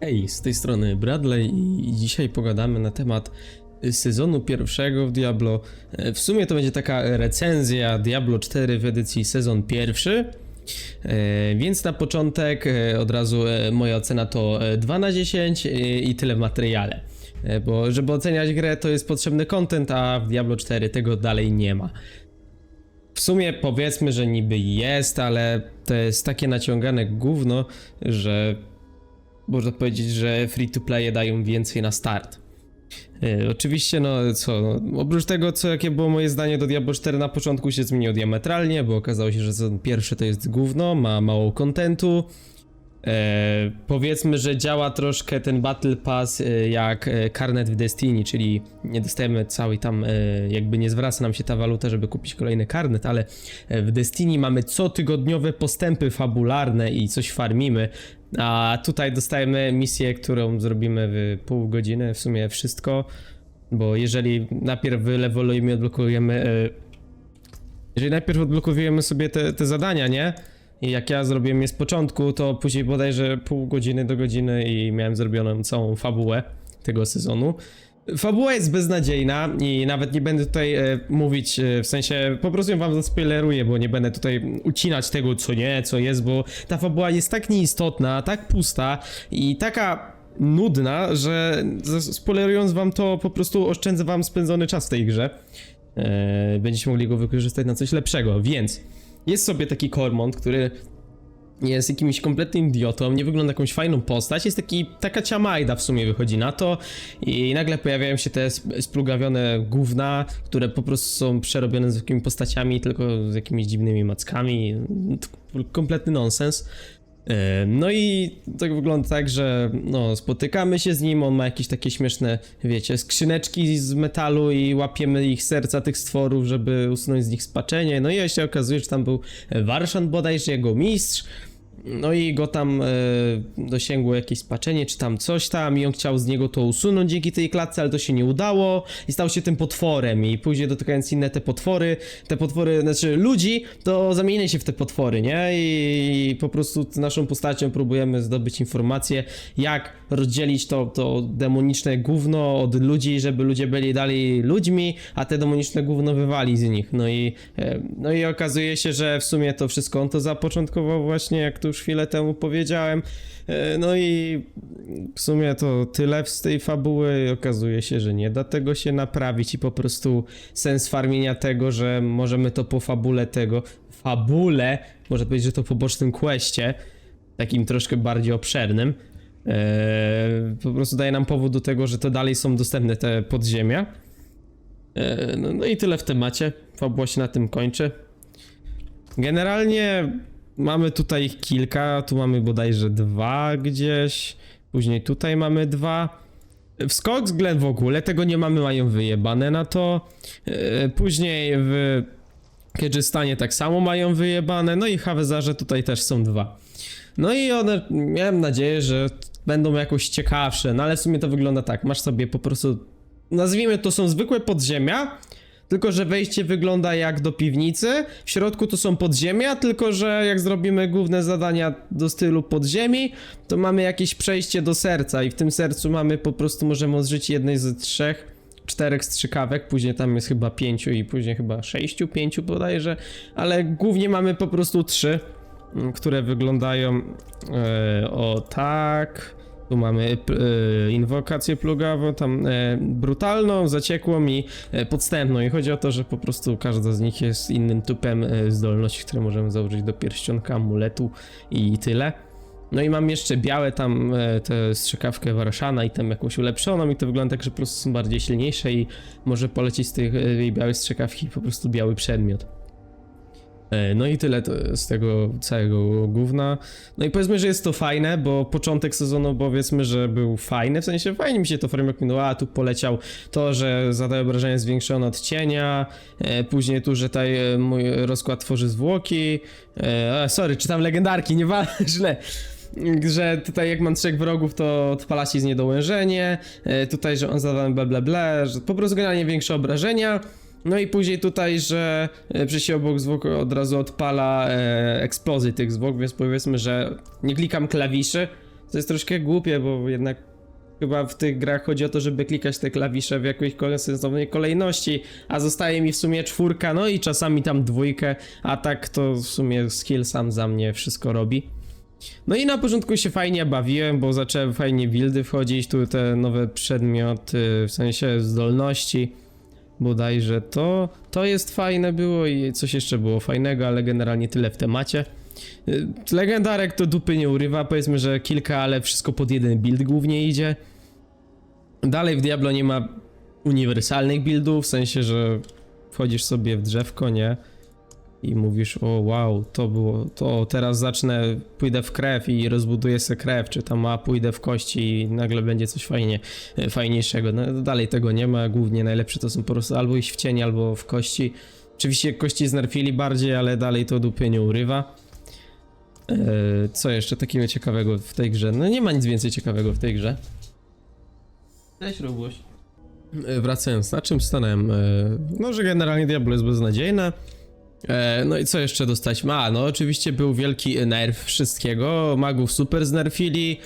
Hej, z tej strony Bradley i dzisiaj pogadamy na temat sezonu pierwszego w Diablo. E, W sumie to będzie taka recenzja Diablo 4 w edycji sezon pierwszy. E, Więc na początek e, od razu moja ocena to e, 2 na 10 e, i tyle w materiale. Bo żeby oceniać grę to jest potrzebny content, a w Diablo 4 tego dalej nie ma. W sumie powiedzmy, że niby jest, ale to jest takie naciągane gówno, że można powiedzieć, że free to play dają więcej na start. Yy, oczywiście, no co, no, oprócz tego, co jakie było moje zdanie do Diablo 4 na początku się zmieniło diametralnie, bo okazało się, że sezon pierwszy to jest gówno, ma mało kontentu. E, powiedzmy, że działa troszkę ten Battle Pass e, jak e, Carnet w Destiny, czyli nie dostajemy całej tam, e, jakby nie zwraca nam się ta waluta, żeby kupić kolejny karnet, ale e, w Destiny mamy cotygodniowe postępy fabularne i coś farmimy, a tutaj dostajemy misję, którą zrobimy w pół godziny, w sumie wszystko, bo jeżeli najpierw wylewolujemy i odblokujemy, e, jeżeli najpierw odblokujemy sobie te, te zadania, nie? I jak ja zrobiłem je z początku, to później bodajże pół godziny do godziny i miałem zrobioną całą fabułę tego sezonu. Fabuła jest beznadziejna i nawet nie będę tutaj e, mówić, e, w sensie po prostu ją wam zaspoileruję, bo nie będę tutaj ucinać tego, co nie, co jest, bo ta fabuła jest tak nieistotna, tak pusta i taka nudna, że spoilerując wam to po prostu oszczędzę wam spędzony czas w tej grze. E, będziecie mogli go wykorzystać na coś lepszego, więc jest sobie taki Kormont, który jest jakimś kompletnym idiotą, nie wygląda jakąś fajną postać, jest taki, taka ciamajda w sumie wychodzi na to i nagle pojawiają się te sp- splugawione gówna, które po prostu są przerobione z jakimiś postaciami, tylko z jakimiś dziwnymi mackami, kompletny nonsens. E, No i tak wygląda tak, że no, spotykamy się z nim, on ma jakieś takie śmieszne, wiecie, skrzyneczki z metalu i łapiemy ich serca tych stworów, żeby usunąć z nich spaczenie. No i się okazuje, że tam był Warszan bodajże, jego mistrz. No i go tam e, dosięgło jakieś spaczenie, czy tam coś tam i on chciał z niego to usunąć dzięki tej klatce, ale to się nie udało i stał się tym potworem i później dotykając inne te potwory, te potwory, znaczy ludzi, to zamienili się w te potwory, nie? I, po prostu naszą postacią próbujemy zdobyć informacje, jak rozdzielić to, to demoniczne gówno od ludzi, żeby ludzie byli dalej ludźmi, a te demoniczne gówno wywali z nich. No i, e, no i okazuje się, że w sumie to wszystko on to zapoczątkował właśnie, jak tu już chwilę temu powiedziałem. E, No i w sumie to tyle z tej fabuły. Okazuje się, że nie da tego się naprawić i po prostu sens farmienia tego, że możemy to po fabule tego, fabule, można powiedzieć, że to po bocznym questie, takim troszkę bardziej obszernym, e, po prostu daje nam powód do tego, że to dalej są dostępne te podziemia. E, No, no i tyle w temacie. Fabuła się na tym kończy. Generalnie mamy tutaj ich kilka. Tu mamy bodajże dwa gdzieś. Później tutaj mamy dwa. W Skogsglen w ogóle tego nie mamy, mają wyjebane na to. E, Później w Kedżystanie tak samo mają wyjebane. No i w Havezarze tutaj też są dwa. No i one, miałem nadzieję, że będą jakoś ciekawsze, no ale w sumie to wygląda tak. Masz sobie po prostu, nazwijmy to są zwykłe podziemia, tylko że wejście wygląda jak do piwnicy, w środku to są podziemia, tylko że jak zrobimy główne zadania do stylu podziemi, to mamy jakieś przejście do serca i w tym sercu mamy po prostu, możemy odżyć jednej z trzech, czterech strzykawek, później tam jest chyba pięciu i później chyba sześciu, pięciu bodajże, ale głównie mamy po prostu trzy, m, które wyglądają e, o tak... Tu mamy p- e, inwokację plugawą, tam e, brutalną, zaciekłą i e, podstępną. I chodzi o to, że po prostu każda z nich jest innym typem e, zdolności, które możemy założyć do pierścionka, amuletu i tyle. No i mam jeszcze białe tam e, tę strzykawkę Warszana i tam jakąś ulepszoną i to wygląda tak, że po prostu są bardziej silniejsze i może polecieć z tych e, białej strzykawki po prostu biały przedmiot. E, No i tyle z tego całego gówna. No i powiedzmy, że jest to fajne, bo początek sezonu powiedzmy, że był fajny, w sensie fajnie mi się to framework minęło, a tu poleciał to, że zadaje obrażenia zwiększone od cienia, e, później tu, że tutaj e, mój rozkład tworzy zwłoki, e, sorry, czytam legendarki, nieważne. Że tutaj jak mam trzech wrogów, to odpala się z niedołężenie. Tutaj, że on zada bla bla bla, że po prostu generalnie większe obrażenia. No i później tutaj, że e, przy się obok zwłok od razu odpala e, eksplozję tych zwłok, więc powiedzmy, że nie klikam klawiszy, To jest troszkę głupie, bo jednak chyba w tych grach chodzi o to, żeby klikać te klawisze w jakiejś sensownej kolejności, a zostaje mi w sumie czwórka, no i czasami tam dwójkę, a tak to w sumie skill sam za mnie wszystko robi. No i na początku się fajnie bawiłem, bo zacząłem fajnie buildy wchodzić, tu te nowe przedmioty, w sensie zdolności, bodajże to, to jest fajne było i coś jeszcze było fajnego, ale generalnie tyle w temacie. Y, Legendarek to dupy nie urywa, powiedzmy, że kilka, ale wszystko pod jeden build głównie idzie. Dalej w Diablo nie ma uniwersalnych buildów, w sensie, że wchodzisz sobie w drzewko, nie? I mówisz, o wow, to było, to teraz zacznę, pójdę w krew i rozbuduję sobie krew, czy tam a pójdę w kości i nagle będzie coś fajnie, e, fajniejszego. No dalej tego nie ma, głównie najlepsze to są po prostu albo iść w cień, albo w kości. Oczywiście kości znerfili bardziej, ale dalej to dupy nie urywa. E, Co jeszcze takiego ciekawego w tej grze? No nie ma nic więcej ciekawego w tej grze. Cześć Robuś. E, Wracając, na czym stanąłem? No, że generalnie Diablo jest beznadziejne. E, No i co jeszcze dostać? A, no oczywiście był wielki nerf wszystkiego. Magów super znerfili.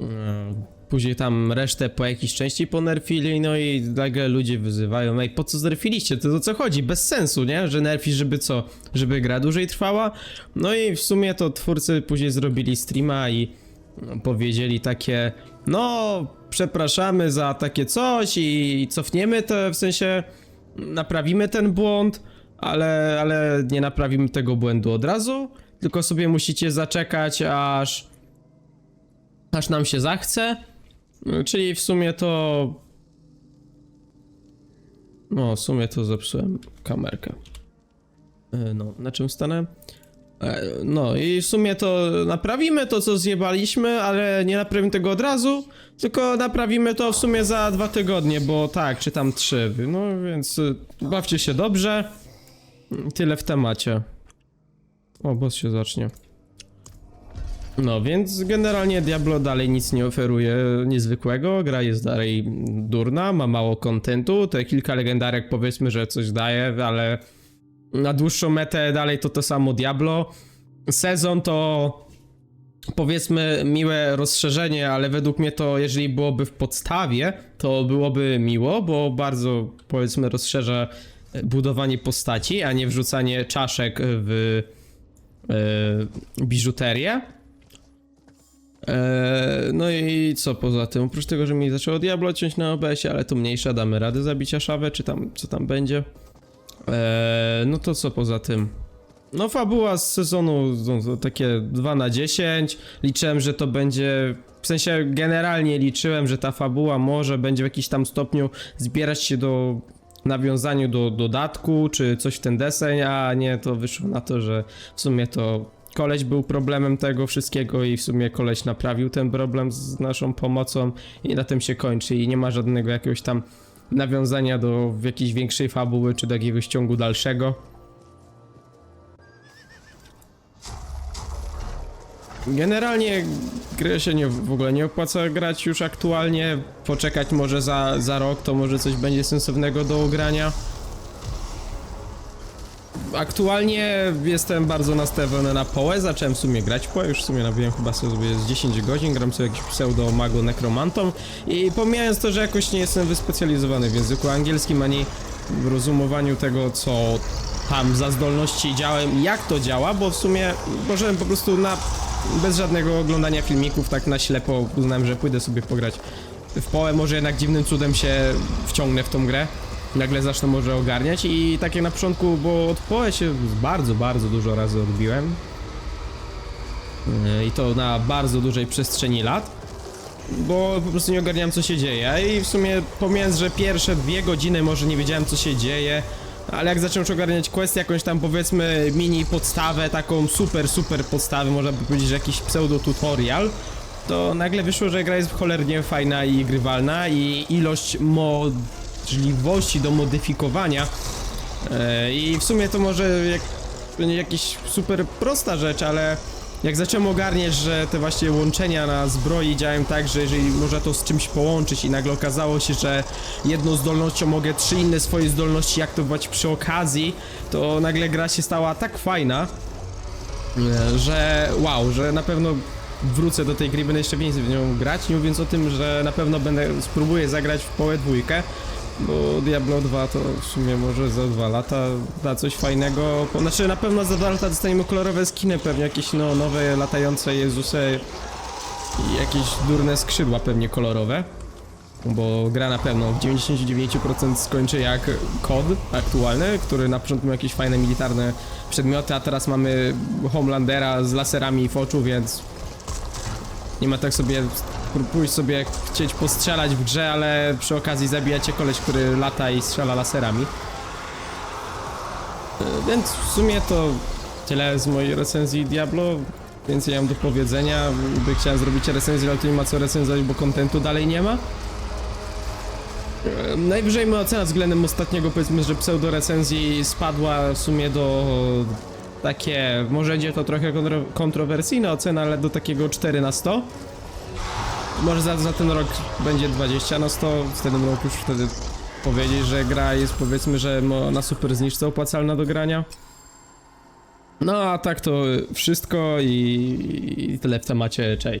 E, Później tam resztę po jakiejś części ponerfili, no i nagle ludzie wyzywają, ej, po co znerfiliście? To o co chodzi? Bez sensu, nie? Że nerfi, żeby co? Żeby gra dłużej trwała? No i w sumie to twórcy później zrobili streama i no, powiedzieli takie, no, przepraszamy za takie coś i cofniemy to, w sensie naprawimy ten błąd, ale, ale nie naprawimy tego błędu od razu, tylko sobie musicie zaczekać, aż aż nam się zachce. Czyli w sumie to. No, w sumie to zepsułem kamerkę. E, No, na czym stanę? E, No i w sumie to naprawimy to, co zjebaliśmy, ale nie naprawimy tego od razu, tylko naprawimy to w sumie za dwa tygodnie, bo tak, czy tam trzy. No więc bawcie się dobrze. Tyle w temacie. O, boss się zacznie. No, więc generalnie Diablo dalej nic nie oferuje niezwykłego, gra jest dalej durna, ma mało kontentu, te kilka legendarek powiedzmy, że coś daje, ale na dłuższą metę dalej to to samo Diablo. Sezon to powiedzmy miłe rozszerzenie, ale według mnie to jeżeli byłoby w podstawie, to byłoby miło, bo bardzo powiedzmy rozszerza budowanie postaci, a nie wrzucanie czaszek w e, biżuterię. Eee, no i co poza tym? Oprócz tego, że mi zaczęło Diablo ciąć na OBS-ie, ale to mniejsza, damy radę zabicia szawę, czy tam, co tam będzie. Eee, no to co poza tym? No fabuła z sezonu no, takie 2 na 10. Liczyłem, że to będzie. W sensie generalnie liczyłem, że ta fabuła może będzie w jakimś tam stopniu zbierać się do nawiązaniu do dodatku, czy coś w ten deseń, a nie to wyszło na to, że w sumie to koleś był problemem tego wszystkiego i w sumie koleś naprawił ten problem z naszą pomocą i na tym się kończy i nie ma żadnego jakiegoś tam nawiązania do jakiejś większej fabuły czy do jakiegoś ciągu dalszego. Generalnie grę się nie, w ogóle nie opłaca grać już aktualnie. Poczekać może za, za rok, to może coś będzie sensownego do ugrania. Aktualnie jestem bardzo nastawiony na połę, zacząłem w sumie grać połę, już w sumie nabiłem chyba sobie z 10 godzin, gram sobie jakiś pseudo mago nekromantą i pomijając to, że jakoś nie jestem wyspecjalizowany w języku angielskim, ani w rozumowaniu tego, co tam za zdolności działałem i jak to działa, bo w sumie możemy po prostu na bez żadnego oglądania filmików, tak na ślepo uznałem, że pójdę sobie pograć w połę, może jednak dziwnym cudem się wciągnę w tą grę. Nagle zacznę może ogarniać. I tak jak na początku, bo od połę się bardzo, bardzo dużo razy odbiłem. Yy, i to na bardzo dużej przestrzeni lat bo po prostu nie ogarniałem co się dzieje. I w sumie pomijając, że pierwsze dwie godziny może nie wiedziałem co się dzieje ale jak zacząłem już ogarniać quest, jakąś tam powiedzmy mini podstawę, taką super, super podstawę, można by powiedzieć, że jakiś pseudo tutorial to nagle wyszło, że gra jest cholernie fajna i grywalna i ilość możliwości do modyfikowania e, i w sumie to może jak, jakaś super prosta rzecz, ale jak zacząłem ogarniać, że te właśnie łączenia na zbroi działają tak, że jeżeli można to z czymś połączyć i nagle okazało się, że jedną zdolnością mogę trzy inne swoje zdolności aktywować przy okazji, to nagle gra się stała tak fajna, że wow, że na pewno wrócę do tej gry, będę jeszcze więcej w nią grać, nie mówiąc o tym, że na pewno będę, spróbuję zagrać w połę dwójkę, bo Diablo 2 to w sumie może za dwa lata da coś fajnego, znaczy na pewno za dwa lata dostaniemy kolorowe skiny, pewnie jakieś no, nowe latające Jezusy i jakieś durne skrzydła pewnie kolorowe. Bo gra na pewno w 99% skończy jak kod aktualny, który na początku miał jakieś fajne militarne przedmioty, a teraz mamy Homelandera z laserami w oczu, więc nie ma tak sobie pójść sobie chcieć postrzelać w grze, ale przy okazji zabijacie koleś, który lata i strzela laserami. E, Więc w sumie to tyle z mojej recenzji Diablo. Więcej mam do powiedzenia. By chciałem zrobić recenzję, ale tu nie ma co recenzować, bo kontentu dalej nie ma. E, Najwyżej moja ocena względem ostatniego powiedzmy, że pseudo recenzji spadła w sumie do takie, może będzie to trochę kontro kontrowersyjna ocena, ale do takiego 4 na 100. Może za, za ten rok będzie 20 na 100, wtedy mógł już wtedy powiedzieć, że gra jest powiedzmy, że na super zniżce opłacalna do grania. No a tak to wszystko i, i tyle w temacie, cześć.